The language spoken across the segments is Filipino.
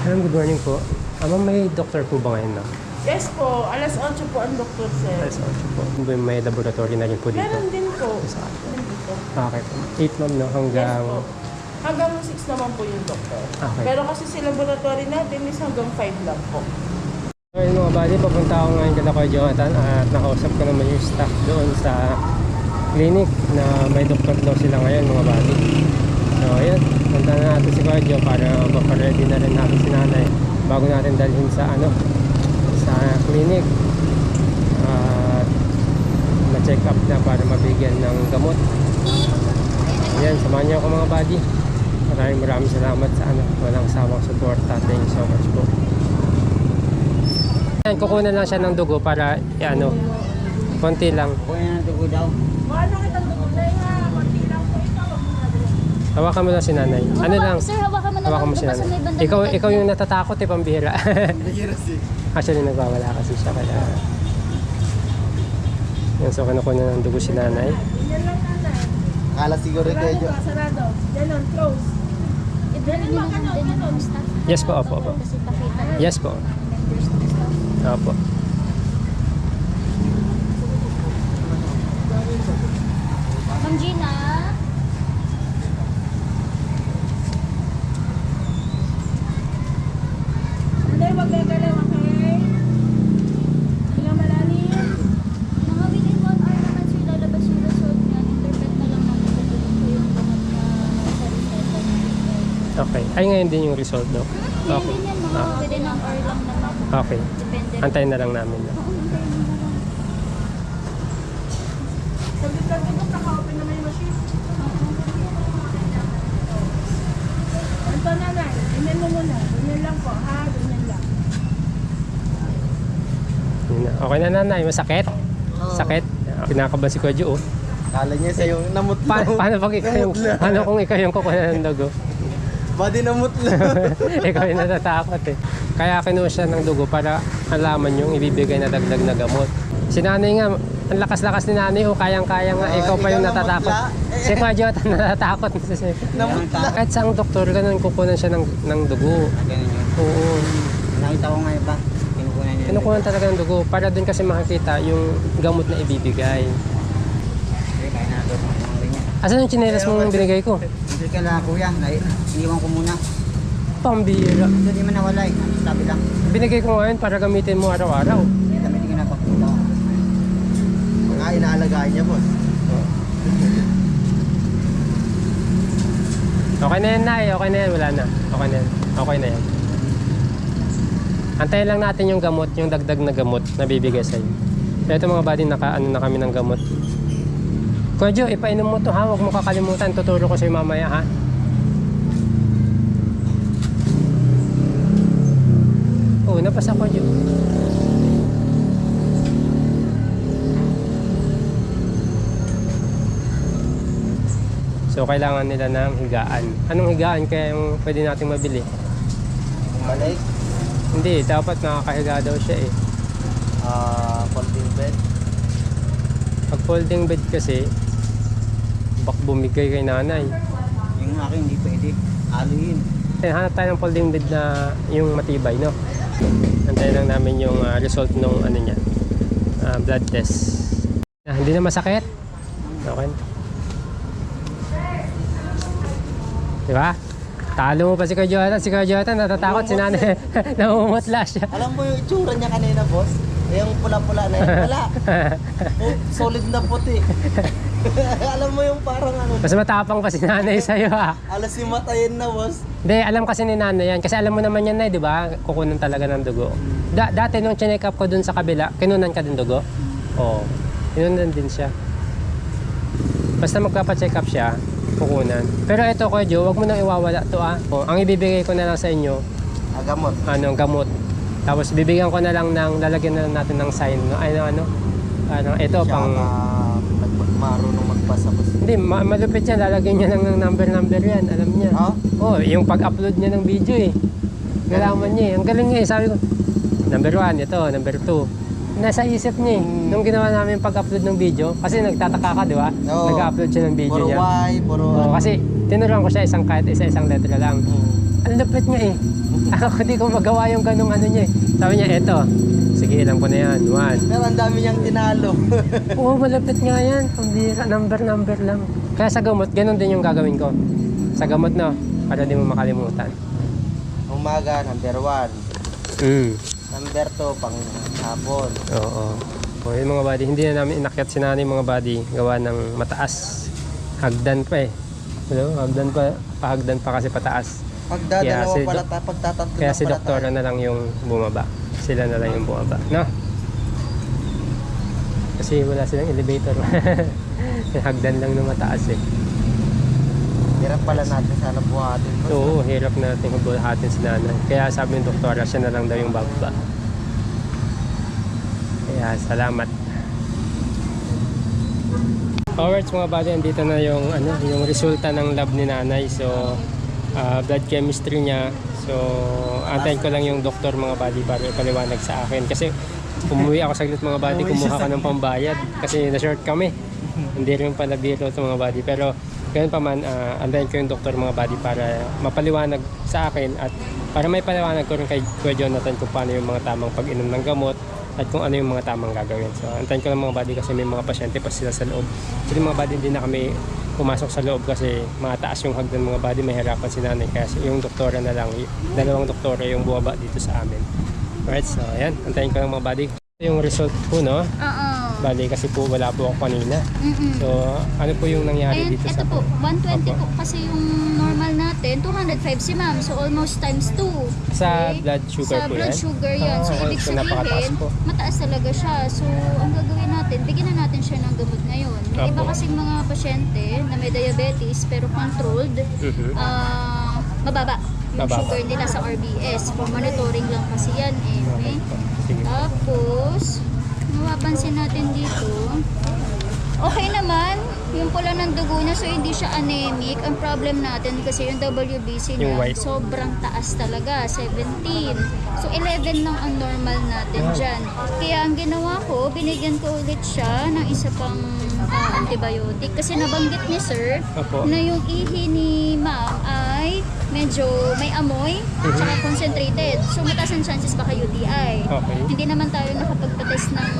Ma'am, good morning po. Ah, ma'am, may doctor po ba ngayon, no? Yes po, alas 8 po ang doktor sir. Alas 8 po. May laboratory na rin po dito. Meron din po. Sa akin. Meron dito. Okay po. 8 ma'am, no? Hanggang... Yes po. Hanggang 6 naman po yung doktor. Okay. Pero kasi sa laboratory natin is hanggang 5 lang po. Yun mga buddy, papunta ako ngayon kala ko Jonathan at nakausap ko naman yung staff doon sa clinic na may doktor daw sila ngayon mga buddy. So, ayan. Punta na natin si Kuya Jo para mapaready na rin natin si nanay bago natin dalhin sa ano sa clinic at ma-check up na para mabigyan ng gamot. Ayan, samahan niyo ako mga buddy. Maraming maraming salamat sa ano, walang sawang support. Thank you so much po. Ayan, kukunan lang siya ng dugo para, ano, konti lang. Kuya na dugo daw. Paano kita tutuloy ha? Kunti lang po ito. Wag mo na dali. Hawakan mo lang si nanay. Ano lang? Sir, hawakan mo na Hawakan lang. mo si sa nanay. Ikaw, ikaw yung natatakot eh, pambihira. Actually, nagwawala kasi siya kaya... Yan, so kinukunan ng dugo si nanay. Ganyan lang nanay. Kala siguro Sarado kayo. ka, sarado. Ganon, close. Lang din yung staff. Yes po, opo, opo. Kasi pakita ng Yes po. Opo. Ma'am Gina, Nanay, wag gagalaw, okay? Ilang malalim. mga within one hour naman sir lalabas yung result niya. Interpret na lang namin kung ano po yung gamot na sa reseta niya. Okay. Ay, ngayon din yung result, no? Hindi Okay. Ah, within an hour lang naman. okay. Depende. Antayin na lang namin. No? Oo, antayin mo na lang. Ito ganyan mo muna. Ganyan lang po, ha? Ganyan lang. Okay na nanay, masakit? Sakit? Pinakaban si Kuya Jo, oh. Kala niya sa yung namutlo. Pa- paano pag ikaw yung, paano kung ikaw yung kukuha ng dugo? Body namutlo. ikaw yung natatakot eh. Kaya kinuha siya ng dugo para alaman yung ibibigay na dagdag na gamot. Si nanay nga, ang lakas-lakas ni nanay, oh, kayang-kaya nga, Ah, ikaw pa yung na natatakot. Si Kuya Jota natatakot. namutla. Kahit sa doktor, ganun kukunan siya ng, ng dugo. Ganun yun. Oo. Nakita ko nga ba? Kinukunan niya. Kinukunan talaga ng dugo para din kasi makakita yung gamot na ibibigay. Na. Asan yung chinelas mong binigay ko? Hindi ka lang kuya. Nai- Iniwan ko muna. Pambira. Hindi man nawala eh. Sabi lang. Binigay ko ngayon para gamitin mo araw-araw. Kami hindi ka na papunta. Mga inaalagaan niya boss. Okay na yan, Nay. Okay na yan. Wala na. Okay na yan. Okay na yan. Antayin lang natin yung gamot, yung dagdag na gamot na bibigay sa'yo. Ito mga buddy, naka, ano na kami ng gamot. Kuya Jo, ipainom mo to ha. Huwag mo kakalimutan. Tuturo ko sa'yo mamaya ha. Oo, napasa ko Jo. So, kailangan nila ng higaan. Anong higaan kaya yung pwede nating mabili? Balik. Hindi, dapat nakakahiga daw siya eh. Ah, folding bed. Pag folding bed kasi, bak bumigay kay nanay. Yung akin hindi pwede. Aluin. Eh, hanap tayo ng folding bed na yung matibay, no? Antayin lang namin yung ah, result nung ano niya, ah, blood test. Ah, hindi na masakit? Okay. Di ba? Talo mo pa si Kuya Jonathan. Si Kuya Jonathan natatakot. Si nanay, namumutla siya. Alam mo yung itsura niya kanina, boss? Yung pula-pula na yun. Wala. Oh, solid na puti. Alam mo yung parang ano, Mas matapang pa si nanay sa'yo ha. alas si matayin na, boss. Hindi, alam kasi ni nanay yan. Kasi alam mo naman yan na, di ba? Kukunan talaga ng dugo. Da- dati nung chinek up ko dun sa kabila, kinunan ka din dugo? Oo. Kinunan din siya. Basta magpapacheck up siya, kukunan. Pero ito, Kuya Joe, wag mo nang iwawala to ah. O, ang ibibigay ko na lang sa inyo, Agamot. ano, gamot. Tapos bibigyan ko na lang ng, lalagyan na lang natin ng sign. No? Ano, ano, ano, ito, Siya pang... nag- marunong magbasa, boss. Hindi, ma- malupit yan. Lalagyan niya lang ng number-number yan. Alam niya. Ha? Oh, yung pag-upload niya ng video eh. Galaman niya eh. Ang galing niya eh. Sabi ko, number one, ito, number two. Nasa isip niya eh. Nung ginawa namin pag-upload ng video, kasi nagtataka ka, di ba? Oo. Nag-upload siya ng video Puro niya. Y, puro ano. kasi tinuruan ko siya isang kahit isa-isang letra lang. Hmm. ang lapit niya eh. Ako hindi ko magawa yung ganong ano niya eh. Sabi niya, eto. Sige, alam ko na yan. One. Pero ang dami niyang tinalo. Oo, malapit nga yan. Pambira, number, number lang. Kaya sa gamot, ganun din yung gagawin ko. Sa gamot, no? Para di mo makalimutan. Umaga, number one. Mm. Number two, pang hapon. Oo. O yun mga buddy, hindi na namin inakyat si nanay mga buddy. Gawa ng mataas. Hagdan pa eh. Ano? Hagdan pa. Pahagdan pa kasi pataas. Pag dadalawa Kaya si pala, Doc- ta- pag tatatlo Kaya na si doktora tayo. na lang yung bumaba. Sila na lang yung bumaba. No? Kasi wala silang elevator. Hagdan lang na mataas eh. Hirap pala natin sana buhatin. boss. Oo, hirap natin hubulahatin si nanay. Kaya sabi ng doktora, siya na lang daw yung bababa. Kaya salamat. Alright mga buddy, andito na yung ano, yung resulta ng lab ni nanay. So, ah, blood chemistry niya. So, antayin ko lang yung doktor mga buddy para ipaliwanag sa akin. Kasi umuwi ako saglit mga buddy, kumuha ka ng pambayad. Kasi na-short kami. Hindi rin pala biro sa mga buddy. Pero ganun pa man, ah, antayin ko yung doktor mga buddy para mapaliwanag sa akin at para may paliwanag ko rin kay Kuya Jonathan kung paano yung mga tamang pag-inom ng gamot at kung ano yung mga tamang gagawin. So, antayin ko lang mga buddy kasi may mga pasyente pa sila sa loob. Actually mga buddy, hindi na kami pumasok sa loob kasi mataas yung hagdan mga buddy, may hirapan si nanay. Kaya yung doktora na lang, dalawang doktora yung bumaba dito sa amin. Alright, so ayan, antayin ko lang mga buddy. Yung result po, no? Oo. Bali kasi po wala po ako kanina. Mm-mm. So, ano po yung nangyari And dito ito sa... po, 120 Opo. po kasi yung normal natin, 205 si ma'am. So almost times 2. Sa blood sugar sa po blood yan? sugar yan. so Ah, ibig so sabihin, mataas talaga siya. So ang gagawin natin, bigyan na natin siya ng gamot ngayon. May iba Opo. kasing mga pasyente na may diabetes pero controlled, Mhm. ah, mababa yung Mababa. sugar nila sa RBS. For monitoring lang kasi yan eh. Okay? Sige. Tapos, mapapansin natin dito, okay naman, yung pula ng dugo niya, so hindi siya anemic. Ang problem natin kasi yung WBC Yung niya, white. sobrang taas talaga, 17. So 11 lang ang normal natin dyan. Kaya ang ginawa ko, binigyan ko ulit siya ng isa pang ah, antibiotic. Kasi nabanggit ni sir Opo. na yung ihi ni ma'am ay medyo may amoy Mhm. tsaka concentrated. So mataas ang chances baka UTI. Okay. Hindi naman tayo nakapagpa-test ng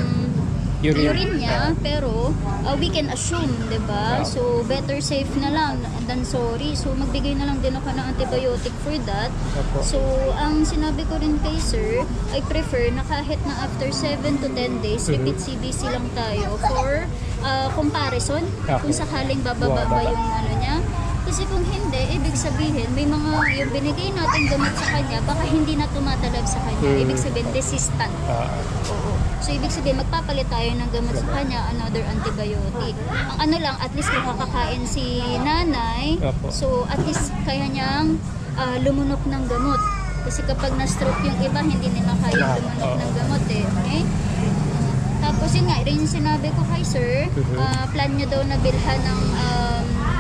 Urine. urine, niya, pero uh, we can assume, 'di ba? Yeah. So better safe na lang than sorry. So magbigay na lang din ako ng antibiotic for that. Opo. So ang sinabi ko rin kay sir, I prefer na kahit na after 7 to 10 days, Mhm. repeat CBC lang tayo for uh, comparison Okay. kung sakaling bababa ba yung ano. Kasi kung hindi, ibig sabihin, may mga yung binigay natin gamot sa kanya, baka hindi na tumatalab sa kanya. Mm. Ibig sabihin, resistant. Ah, Oo. So, ibig sabihin, magpapalit tayo ng gamot sa kanya, another antibiotic. Ang ano lang, at least nakakakain si nanay. So, at least kaya niyang ah, lumunok ng gamot. Kasi kapag na-stroke yung iba, hindi nila kaya lumunok ng gamot eh. Okay? Tapos yun nga, rin yung sinabi ko kay sir, ah, plan niya daw na bilhan ng um,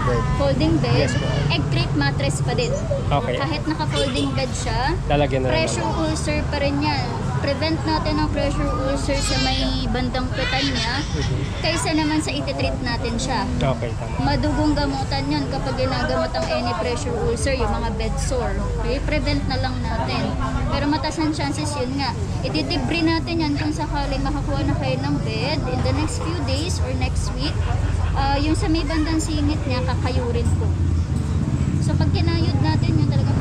Bed. folding bed. Yes, ma'am. Egg crate mattress pa din. Okay. Kahit naka-folding bed siya, lalagyan na lang. pressure ulcer pa rin yan. Prevent natin ang pressure ulcer sa may bandang niya Mhm. kaysa naman sa ititreat natin siya. Okay, tama. Madugong gamutan yan kapag ginagamot ang any pressure ulcer, yung mga bed sore. Okay? Prevent na lang natin. Pero mataas ang chances yun nga. Itidebris natin yan kung sakaling makakuha na kayo ng bed in the next few days or next week. ah, yung sa may bandang singit niya, kakayurin po. So pag kinayod natin yun, talaga yun.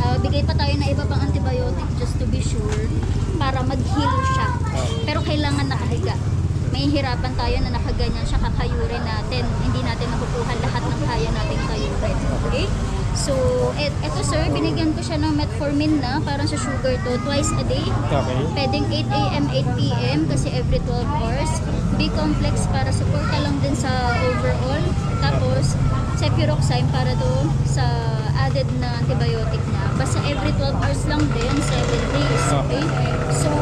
Ah, bigay pa tayo na iba pang antibiotic just to be sure para mag-heal siya. Pero kailangan nakahiga. May hirapan tayo na nakaganyan siya, kakayurin natin. Hindi natin makukuha lahat ng kaya nating kayurin. Okay? So, et, eto sir, binigyan ko siya ng metformin na, parang sa sugar to, twice a day. Okay. Pwedeng 8 a.m., 8 p.m. kasi every 12 hours. B-complex para suporta lang din sa overall. Cefuroxime para do sa added na antibiotic na. Basta every 12 hours lang din, 7 days. Okay? So,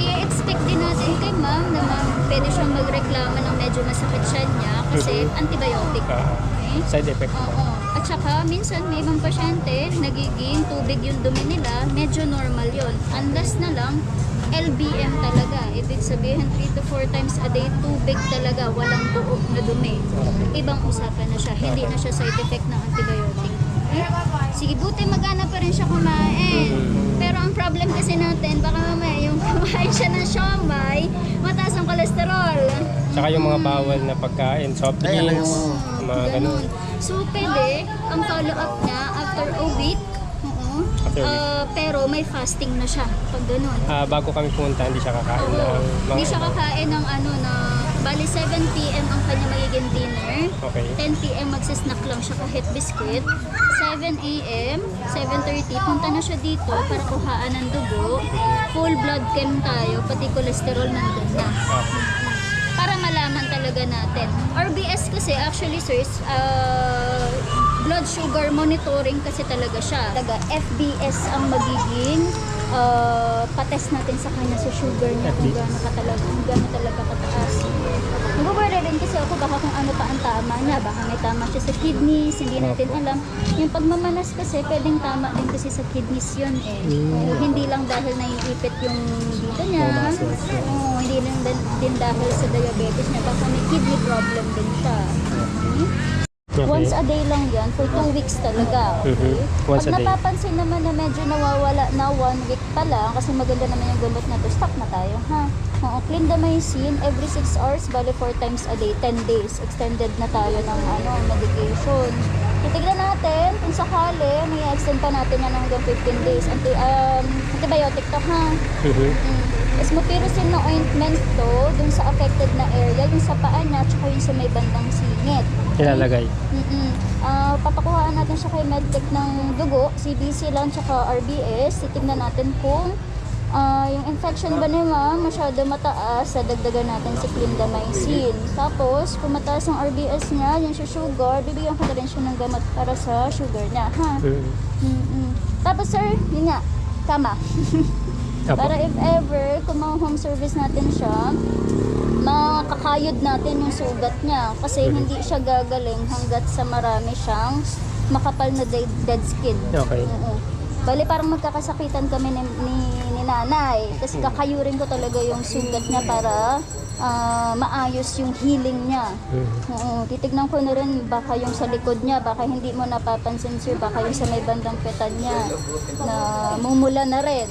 i-expect din natin kay ma'am na ma'am, pwede siyang magreklamo ng medyo masakit siya niya kasi Mhm. antibiotic. Ah, Okay? side effect. Oo. At saka, minsan may ibang pasyente, nagiging tubig yung dumi nila, medyo normal yon Unless na lang, LBM talaga. Ibig sabihin, 3 to 4 times a day, tubig talaga, walang buo na dumi. Ibang usapan na siya, hindi na siya side effect ng antibiotic. Eh, sige, buti magana pa rin siya kumain. Pero ang problem kasi natin, baka mamaya yung kumain siya ng siomay, mataas ang kolesterol. Tsaka yung mga bawal na pagkain, soft Ay, ano drinks, yung- mga ganun. So, pwede, ang follow-up niya after a week, oo, After a week. ah, pero may fasting na siya pag ganun. Ah, bago kami pumunta, hindi siya kakain Oo. ng mga Hindi siya kakain ng ano na, bali 7pm ang kanya magiging dinner. Okay. 10pm magsasnack lang siya kahit biscuit. 7am, 7.30, punta na siya dito para kuhaan ng dugo. Full blood chem tayo, pati cholesterol nandun na. Ah, Para malaman talaga natin. RBS kasi actually sir, uh, blood sugar monitoring kasi talaga siya. Talaga, FBS ang magiging uh, patest natin sa kanya sa sugar niya kung gaano ka talaga, kung gaano talaga kataas. Nag-worry rin kasi ako baka kung ano pa ang tama niya. Baka may tama siya sa kidneys, hindi natin alam. Yung pagmamanas kasi, pwedeng tama din kasi sa kidneys yun eh. Oo, hindi lang dahil naiipit yung dito niya. Yeah. Oo, hindi lang din, din dahil sa diabetes niya. Baka may kidney problem din siya. Okay? Okay. Once a day lang yan, for two weeks talaga. Okay? Mhm. Once Pag a day. napapansin naman na medyo nawawala na one week pa lang, kasi maganda naman yung gamot na to, stop na tayo, ha? Oo, clindamycin, every 6 hours, bali 4 times a day, 10 days. Extended na tayo ng ano, medication. Titignan natin kung sakali, may extend pa natin yan hanggang 15 days. Anti, um, antibiotic to, ha? Mhm. Mm. Esmopirocin na ointment to, dun sa affected na area, yung sa paa niya, tsaka yung sa may bandang singit. Ilalagay. Mm-mm. Ah, papakuhaan natin siya kay Medtech ng dugo, CBC lang, tsaka RBS. Titignan natin kung ah, yung infection ba ni ma'am masyado mataas, sa dagdagan natin si clindamycin. Tapos, kung mataas ang RBS niya, yung sa sugar, bibigyan ko na rin siya ng gamot para sa sugar niya, ha? Mhm. Mm-mm. Tapos sir, yun nga, kama. Apo. Para if ever, kung mga home service natin siya, makakayod natin yung sugat niya. Kasi Mhm. hindi siya gagaling hanggat sa marami siyang makapal na dead, dead skin. Okay. Oo. Bali parang magkakasakitan kami ni, ni, ni nanay. Kasi kakayurin ko talaga yung sugat niya para ah, maayos yung healing niya. Mhm. Oo, titignan ko na rin baka yung sa likod niya, baka hindi mo napapansin sir, baka yung sa may bandang petan niya na mumula na rin.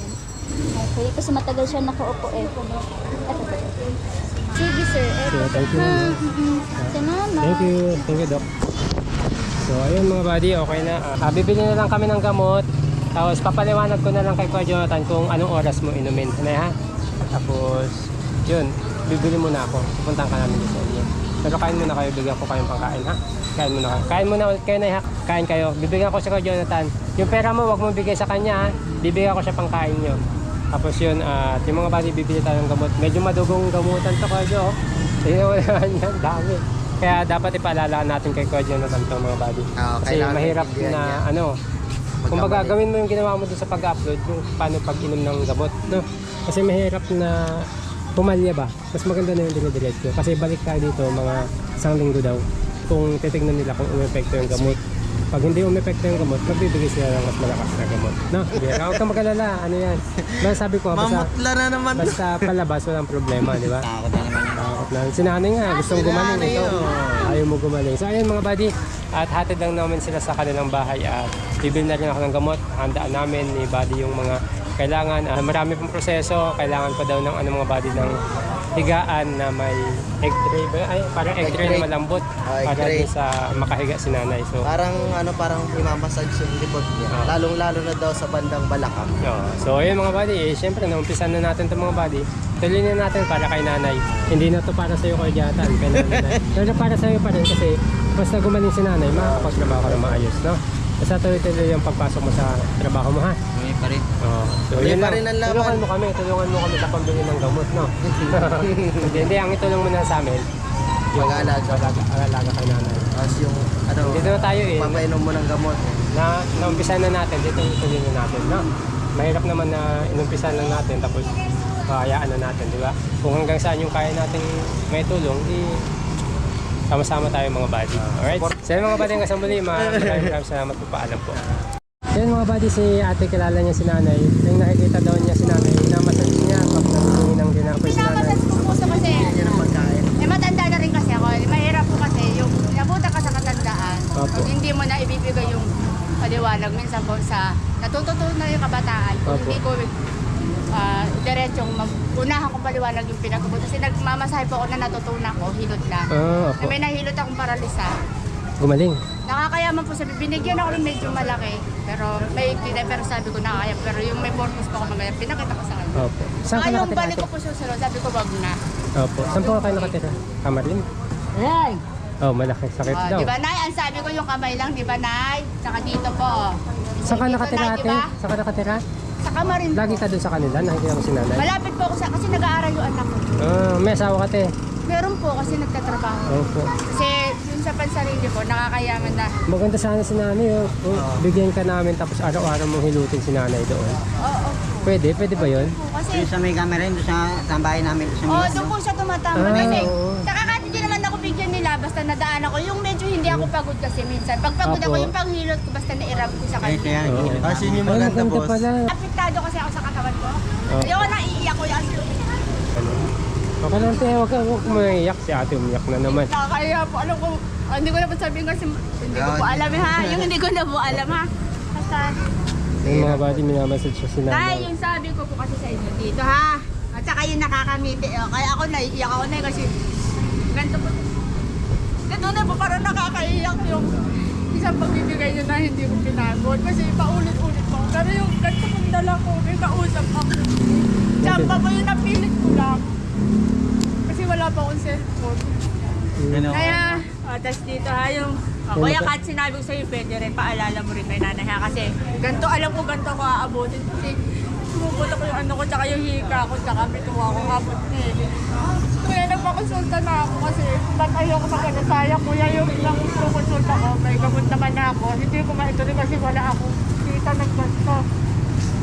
Okay, kasi matagal siya nakaupo eh. Eto. Sige sir, eto. So, thank you, Ah, ma'am. mm-mm. Salamat. Thank you. Thank you, Doc. So, ayun mga buddy, okay na. Ah, bibili na lang kami ng gamot. Tapos, papaliwanag ko na lang kay Kuya Jonathan kung anong oras mo inumin. Ano ha? Tapos, yun, bibili muna ako. Puntahan ka namin sa inyo. Pero kain muna kayo, bigyan ko kayong pangkain, ha? Kain muna kayo. Kain muna ulit kayo na, ha? Kain kayo. Bibigyan ko si Kuya Jonathan. Yung pera mo, wag mo bigay sa kanya, ha? Bibigyan ko siya pangkain nyo. Tapos yun, at yung mga buddy, bibili tayo ng gamot. Medyo madugong gamutan to, mo naman yan, dami. Kaya dapat ipaalala natin kay Kuya Jonathan to, mga buddy. Ah, Kasi mahirap na, niya. ano, kumbaga Magkamali. gawin mo yung ginawa mo dun sa pag-upload, yung paano pag-inom ng gamot, no? Kasi mahirap na pumalya ba? Mas maganda na yung dinidiretso. Kasi balik tayo dito, mga isang linggo daw, kung titignan nila kung umepekto yung gamot. Pag hindi umepekto yung gamot, magbibigay sila ng mas malakas na gamot. No? Hindi, huwag kang mag-alala. Ano yan? Basta sabi ko, basta, Mamutla na naman. basta palabas, walang problema, di ba? Takot na naman. Takot lang. Si nanay nga, gustong si gumaling. Ito, ayaw mo gumaling. So, ayun mga buddy. At hatid lang namin sila sa kanilang bahay. At bibili na rin ako ng gamot. Handaan namin ni buddy yung mga kailangan. Ah, marami pang proseso. Kailangan pa daw ng ano, mga buddy ng higaan na may egg tray. ba? Ay, parang egg, Egg tray tray. na malambot. Egg para tray. sa makahiga si nanay. So, Parang ano, parang imamassage yung likod niya. Ah. Lalong-lalo na daw sa bandang balakang. Oo. So, ayun mga buddy, eh, syempre, naumpisan na natin itong mga buddy. Tuloy na natin para kay nanay. Hindi na to para sa'yo kay Jatan, kay nanay. Pero para sa'yo pa rin kasi basta gumaling si nanay, makakapagtrabaho ka na maayos, no? Basta tuloy-tuloy yung pagpasok mo sa trabaho mo, ha? May pa rin. Oo. So, Tuloy yun pa lang. rin ang laban. Tulungan mo kami, tulungan mo kami sa pambili ng gamot, no? hindi, hindi, ang itulong mo na sa amin. Mag-aalaga. Mag-aalaga kay nanay. Tapos yung, ano, Dito na tayo eh. papainom mo ng gamot. na naumpisa na natin, dito ituloy na natin, no? Mahirap naman na inumpisa lang natin, tapos hayaan na natin, di ba? Kung hanggang saan yung kaya nating may tulong, di sama-sama tayo mga buddy. Alright? So yun mga buddy, hanggang sa muli, ma- maraming maraming salamat po, paalam po. Yan mga buddy, si ate kilala niya si nanay. Yung nakikita daw niya si nanay, inamasal niya pag nabibingi ng dinapay si nanay. Pinamasas ko po sa kasi, ang pagkain. eh matanda na rin kasi ako. Mahirap po kasi yung nabuta ka sa katandaan. Opo. Pag hindi mo na ibibigay yung paliwanag minsan po sa natututunan yung kabataan. Kung Opo. hindi ko ah, diretsong mag- unahan kong paliwanag yung pinagkabot. Kasi nagmamasahe po ako na natutunan ko, hilot na. Ah, Na opo. may nahilot akong paralisa. Gumaling. Nakakayaman po sabi, binigyan ako ng medyo malaki. Pero may ikli pero sabi ko nakakaya. Pero yung may purpose pa ako magaya, pinakita ko sa kanya. Opo. Saan ka yung nakatira? balik ko po susunod, sabi ko wag na. Opo. Saan po kayo nakatira? Kamarlin? Ay! Oh, malaki. Sakit Oh, daw. di ba, Nay? Ang sabi ko yung kamay lang, di ba, Nay? Saka dito po. Saan ka Dito, nakatira Nay, ate? ba? Saan ka nakatira? Kamarin po. Lagi ka doon sa kanila? Nakikita ko si nanay. Malapit po ako sa, kasi nag-aaral yung anak ko. Ah, may asawa ka te. Meron po kasi nagtatrabaho. Opo. Kasi yung sa pansarili po, nakakayaman na. Maganda sana si nanay. Oh. Oh, Bigyan ka namin tapos araw-araw mong hilutin si nanay doon. Oo, oo. Pwede? Pwede ba yun? po. Kasi, Yung sa may camera, doon sa tambahay namin. Sa oh, doon po siya tumatama. Ah, kasi, oo. saka kahit hindi naman ako bigyan nila, basta nadaan ako. Yung medyo hindi ako pagod kasi minsan. Pag pagod Apo. ako, yung panghilot ko, basta nairap ko sa Ay, kaya kanya. Oo. Kasi yung Ay, maganda, boss. pala. Apektado kasi ako sa katawan ko. Oh. Ayoko na iiyak ko yan. Ano? Okay lang te, huwag ka huwag ka umiyak. Si ate umiyak na naman. Nakakaya po. Alam ko, ah, hindi ko na po sabihin kasi hindi ko po alam eh, ha. Yung hindi ko na po alam ha. Basta, Yung mga body minamessage siya si Tay, nanay. yung sabi ko po kasi sa inyo dito ha. At saka yung nakakamiti. Oh. Kaya ako naiiyak ako na eh, kasi ganito po. Na po parang nakakaiyak yung isang pagbibigay nyo na hindi ko pinagod. Kasi paulit-ulit po. Pero yung ganito kong dala ko, may kausap ako. Tsamba po yung napilit ko lang. Kasi wala pa akong cellphone. Ano? Kaya, oh, tas dito ha, yung oh, Kuya Kat, sinabi ko sa'yo, pwede rin, paalala mo rin kay nanay ha. Kasi ganito, alam ko ganito ko aabutin. Kasi sumubuto ko yung ano ko, tsaka yung hika ko, tsaka bituwa ko, na eh. Kaya nagpakonsulta na ako kasi ba't ayoko magkano sayang kuya yung ilang konsulta ko, may gamot naman na ako. Hindi ko maituloy kasi wala akong kita nagbasto.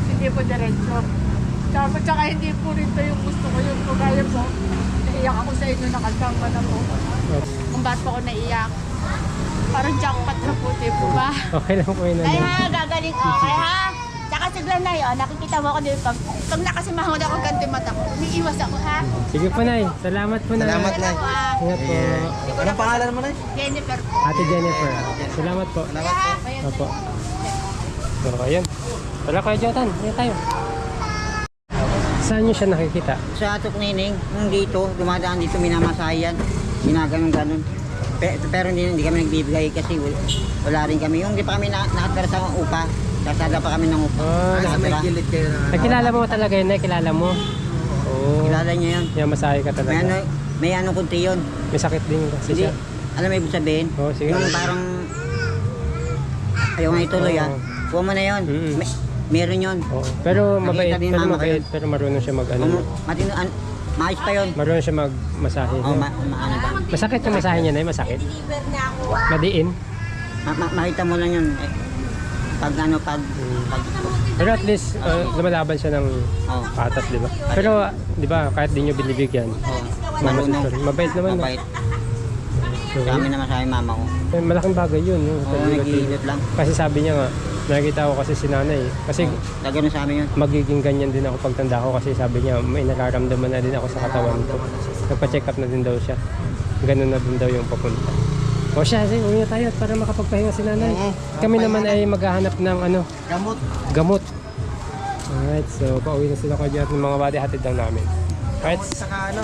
Hindi po diretso. Tapos tsaka hindi po rin to yung gusto ko yung kagaya po. Naiyak ako sa inyo, nakasama na po. Kung ba't po ako naiyak. Parang jackpot na po, di po ba? Okay lang po yun Ay ha, gagaling okay ha. Tsaka sigla na yun, nakikita mo ako din pag, pag nakasimahod ako ganito mata ko, umiiwas ako ha. Sige po nay. Salamat po nay. Salamat, Nay. Ingat po. Anong pangalan mo na? Jennifer po. Ate Jennifer. Salamat po. Salamat po. Opo. So, ayan. Wala kayo, Jotan. Ayan tayo. Saan nyo siya nakikita? sa Atok Nining, nung dito, dumadaan dito, minamasayan, ginaganon ganon. Pero, pero hindi, hindi kami nagbibigay kasi wala, wala rin kami. Yung di pa kami na, nakatira sa upa, kasada pa kami ng upa. Ah, Ah, sa may gilid kayo na. Nakilala mo talaga yun, Nay? Kilala mo? Oo. Kilala niya yun. Yan, masahe ka May ano, talaga. may ano kunti yun. May sakit din kasi Hindi, siya. alam mo ibig sabihin? Oo, sige. Yung parang, ayaw nga ituloy ah. Oo. Kuha mo na yun. Mm-mm. May, meron yun. Oo. Pero mabait, pero mabait, yun. pero marunong siya mag, ano, Kung matino, an, maayos pa yun. marunong siya magmasahe. Oh, ma, ma, ano ba? Masakit yung masahe niya, Nay? Masakit? Madiin? Ma, ma, makita mo lang yun. Eh, pag ano, pag, pag, Pero at least, uh, lumalaban siya ng oh, patas, di ba? Pero, di ba, kahit di nyo binibigyan, oh, mamas, marunong. mabait naman. no? Mabait. So, Kami naman sa aking mama ko. eh, malaking bagay yun. No? Oo, nag-iilot lang. Kasi sabi niya nga, nakikita ko kasi si nanay. Kasi Oh, ganun sa amin yun. magiging ganyan din ako pagtanda ko kasi sabi niya may nararamdaman na din ako sa katawan ko. Nagpa-check up na din daw siya. Ganun na din daw yung papunta. O siya, sige, uwi na tayo para makapagpahinga si nanay. Oo, Kami naman ay maghahanap ng ano, Gamot. gamot. Alright, so pauwi na sila kaya at ng mga body hatid lang namin. Alright, Saka ano,